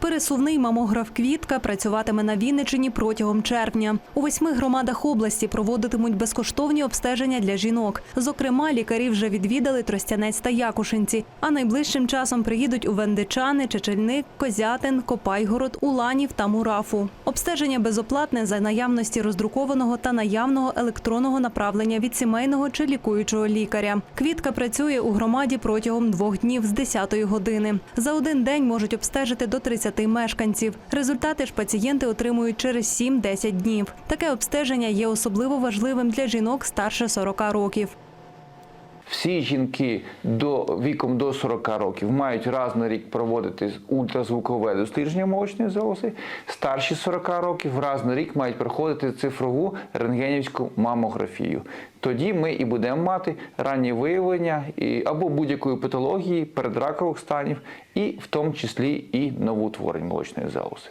Пересувний мамограф Квітка працюватиме на Вінничині протягом червня. У восьми громадах області проводитимуть безкоштовні обстеження для жінок. Зокрема, лікарі вже відвідали Тростянець та Якушинці, а найближчим часом приїдуть у Вендичани, Чечельник, Козятин, Копайгород, Уланів та Мурафу. Обстеження безоплатне за наявності роздрукованого та наявного електронного направлення від сімейного чи лікуючого лікаря. Квітка працює у громаді протягом двох днів з 10 години. За один день можуть обстежити до 30 мешканців. Результати ж пацієнти отримують через 7-10 днів. Таке обстеження є особливо важливим для жінок старше 40 років. Всі жінки до віком до 40 років мають раз на рік проводити ультразвукове дослідження молочної залози. Старші 40 років раз на рік мають проходити цифрову рентгенівську мамографію. Тоді ми і будемо мати раннє виявлення і, або будь-якої патології передракових станів, і в тому числі і новоутворень молочної залози.